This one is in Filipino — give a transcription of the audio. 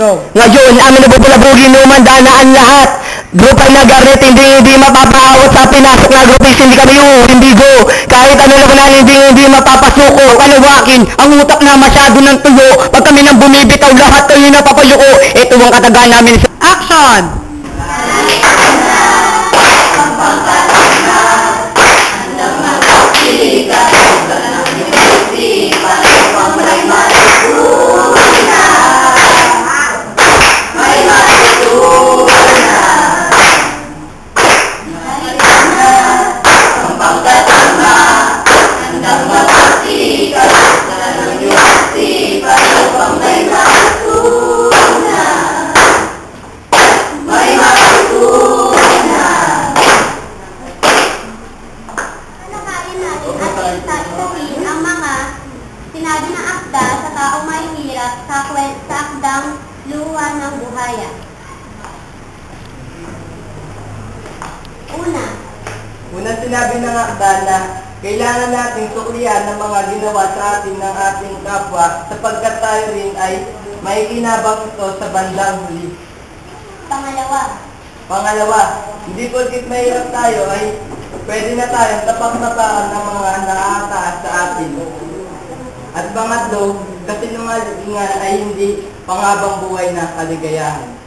Go. Ngayon, amin na bubulabugin umanda na ang lahat. Grupo ay nagarnet, hindi hindi mapapaawat sa pinasok na grupis, hindi kami yung hindi go. Kahit ano naman na hindi hindi mapapasuko. Kalawakin, ang utak na masyado ng tuyo. Pag kami nang bumibitaw, lahat kayo napapayuko. Ito ang katagaan namin. Action! Sinabi ng akda sa taong may hirap sa, sa akdang luha ng buhaya. Una, Una sinabi ng akda na kailangan nating suklian ng mga ginawa sa atin ng ating kapwa sapagkat tayo rin ay may kinabang ito sa bandang huli. pangalawa, Pangalawa, hindi porkit mahirap tayo ay pwede na tayong tapak-tapakan ng mga nakakataas sa atin. At pangatlo, kasinungalingan ay hindi pangabang buhay na kaligayahan.